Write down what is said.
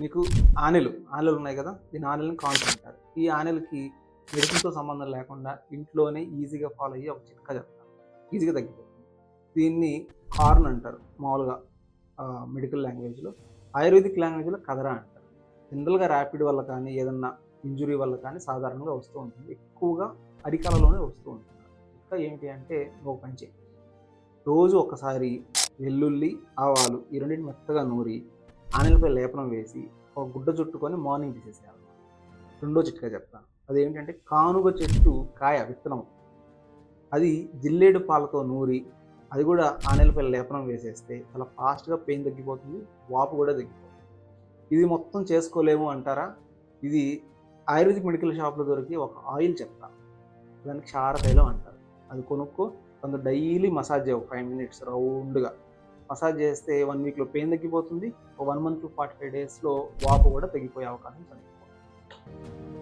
మీకు ఆనెలు ఆనెలు ఉన్నాయి కదా? దీని ఆనెలను కాన్స్ అంటారు ఈ ఆనెలకి మెడిసిన్తో సంబంధం లేకుండా ఇంట్లోనే ఈజీగా ఫాలో అయ్యి ఒక చిట్కా చెప్తాను ఈజీగా తగ్గిపోతుంది. దీన్ని హార్న్ అంటారు. మామూలుగా మెడికల్ లాంగ్వేజ్లో. ఆయుర్వేదిక్ లాంగ్వేజ్లో కదరా అంటారు. జనరల్గా ర్యాపిడ్ వల్ల కానీ ఏదన్నా ఇంజురీ వల్ల కానీ సాధారణంగా వస్తూ ఉంటుంది. ఎక్కువగా అరికాలలోనే వస్తూ ఉంటుంది. ఇంకా ఏమిటి అంటే ఒక పని చేయి. రోజు ఒకసారి వెల్లుల్లి ఆవాలు ఈ రెండింటిని మెత్తగా నూరి ఆనెలపై లేపనం వేసి ఒక గుడ్డ చుట్టుకొని మార్నింగ్ తీసేసేయాలి. రెండో చిట్కా చెప్తాను. అదేంటంటే కానుగ చెట్టు కాయ విత్తనం. అది జిల్లేడు పాలతో నూరి అది కూడా ఆనెలపై లేపనం వేసేస్తే చాలా ఫాస్ట్గా పెయిన్ తగ్గిపోతుంది వాపు కూడా తగ్గిపోతుంది. ఇది మొత్తం చేసుకోలేము అంటారా? ఇది ఆయుర్వేదిక్ మెడికల్ షాప్లో దొరికి ఒక ఆయిల్ చెప్తా. దానికి క్షారతైలం అంటారు. అది కొనుక్కో కొంత డైలీ మసాజ్ చేయవు ఫైవ్ మినిట్స్ రౌండ్గా. మసాజ్ చేస్తే వన్ వీక్లో పెయిన్ తగ్గిపోతుంది. ఒక వన్ మంత్ ఫార్టీ ఫైవ్ డేస్లో వాపు కూడా తగ్గిపోయే అవకాశం కనిపిస్తుంది.